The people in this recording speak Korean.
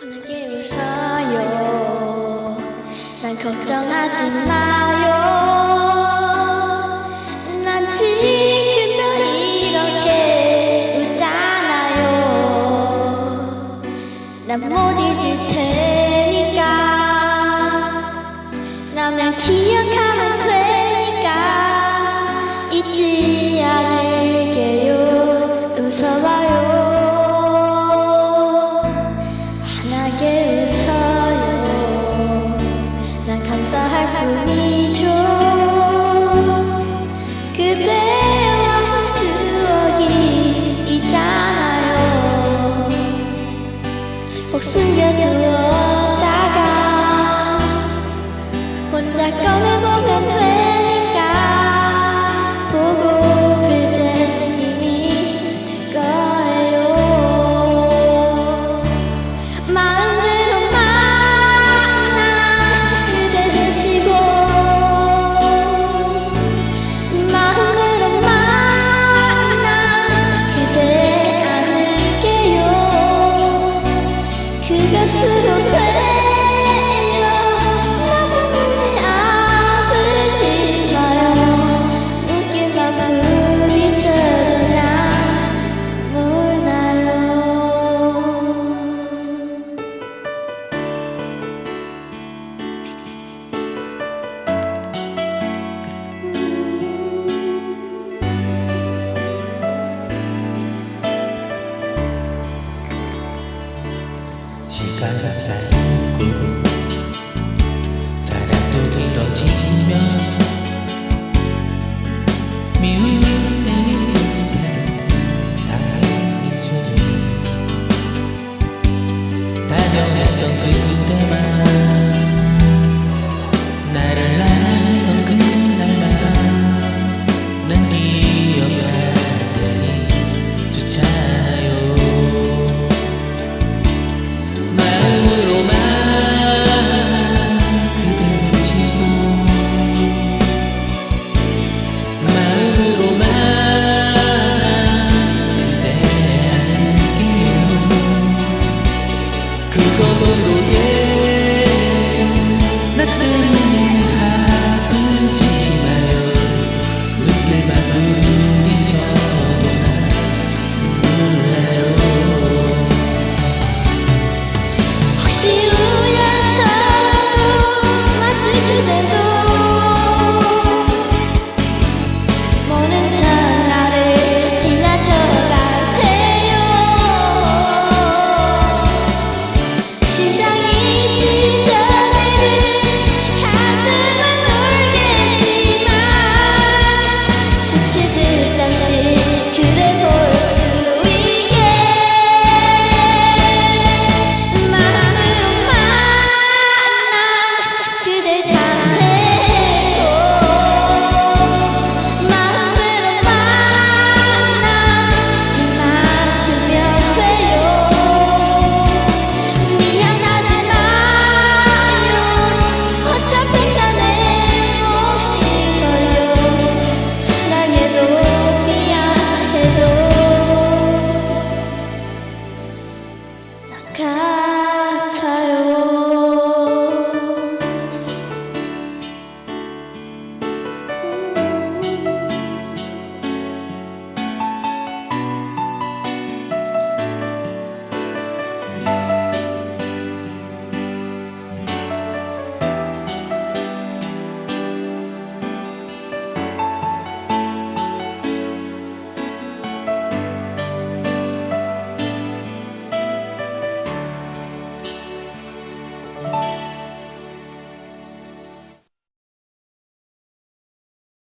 환하게 웃어요. 난 걱정하지 마요. 난 지금도 이렇게 웃잖아요. 난 못 잊을 테 요, 환하게 웃어요. 난 감사할 뿐이죠. 그대와 추억이 있잖아요. 꼭 숨겨두어 século. the things